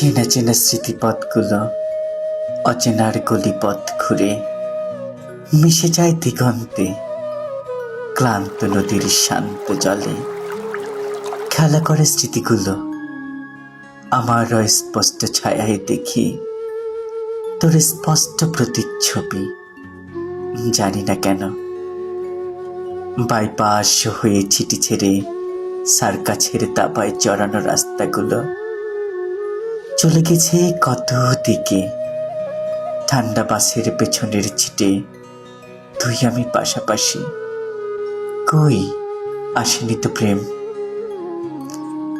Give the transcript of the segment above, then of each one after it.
চেনা চেনা স্মৃতিপথগুলো অচেনার গলিপথ ঘুরে মিশে যায় দিগন্তে, ক্লান্ত নদীর শান্ত জলে। খেলা করে স্মৃতিগুলো, আমার স্পষ্ট ছায়ায় দেখি, তোর স্পষ্ট প্রতিচ্ছবি, জানি না কেন। বাইপাস হয়ে ছিটি ছেড়ে সার্কা ছেড়ে দাবায় চড়ানো রাস্তাগুলো। চলে গেছে কত দিকে? ঠান্ডা বাসের পেছনের ছিটে তুই আমি পাশাপাশি। কই? আসেনি তো প্রেম।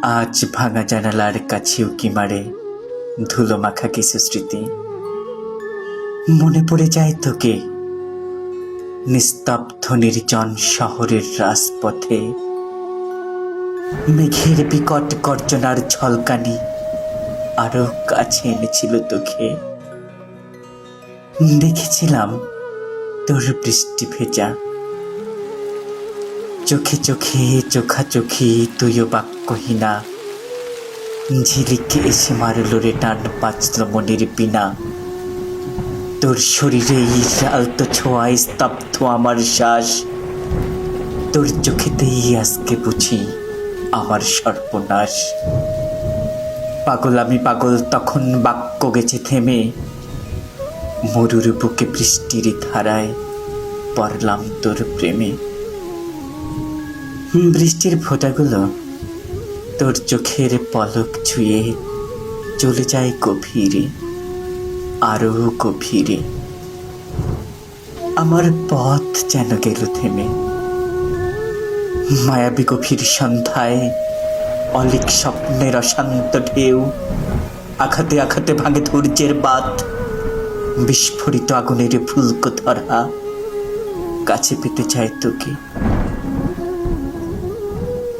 আজ ভাঙা জানালার কাছে উকি মারে ধুলো মাখা কিছু স্মৃতি? মনে পড়ে যায় তোকে। নিস্তব্ধ নির্জন শহরের রাজপথে। মেঘের বিকট গর্জনার ঝলকানি আরও কাছে এনেছিল তোকে। দেখেছিলাম তোর বৃষ্টি ভেজা। চোখে চোখে, চোখাচোখি, তুইও বাক্যহীনা। ঝিলিকে এসে মারল রে টান বাঁচল মনের বিনা তোর শরীরে আলতো ছোঁয়ায় স্তব্ধ আমার শ্বাস। তোর চোখেতেই আজকে বুঝি আমার সর্বনাশ। পাগল, আমি পাগল, তখন বাক্য গেছে থেমে। মরুর বুকে বৃষ্টির ধারায় পড়লাম তোর প্রেমে। বৃষ্টির ফোঁটাগুলো তোর চোখের পলক ছুঁয়ে চলে যায় গভীরে, আরও গভীরে। আমার পথ যেন গেল থেমে। মায়াবী গভীর সন্ধ্যায় অলিক স্বপ্নের অশান্ত ঢেউ, আঘাতে আঘাতে ভাঙে ধৈর্যের বাত বিস্ফোরিত আগুনের ফুলকো ধরা কাছে পেতে চায় তোকে।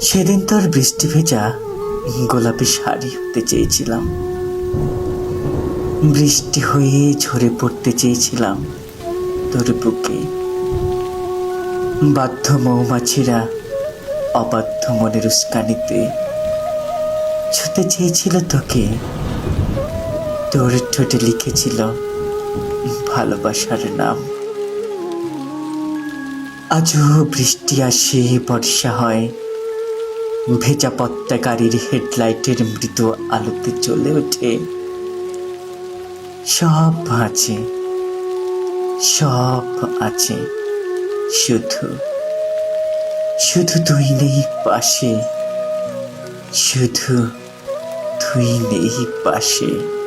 সেদিন তোর বৃষ্টি ভেজা গোলাপি শাড়ি হতে চেয়েছিলাম। বৃষ্টি হয়ে ঝরে পড়তে চেয়েছিলাম তোর বুকে। বাধ্য মৌমাছিরা অবাধ্য মনের উস্কানিতে ছুতে চেয়েছিল তোকে। তোর ঠোঁটে লিখেছিল ভালোবাসার নাম। আজও বৃষ্টি আসে, বর্ষা হয়। ভেজা পত্তা গাড়ির হেডলাইটের মৃদু আলোতে চলে ওঠে। সব আছে সব আছে। শুধু শুধু তুই নেই পাশে। শুধু তুই নেই পাশে।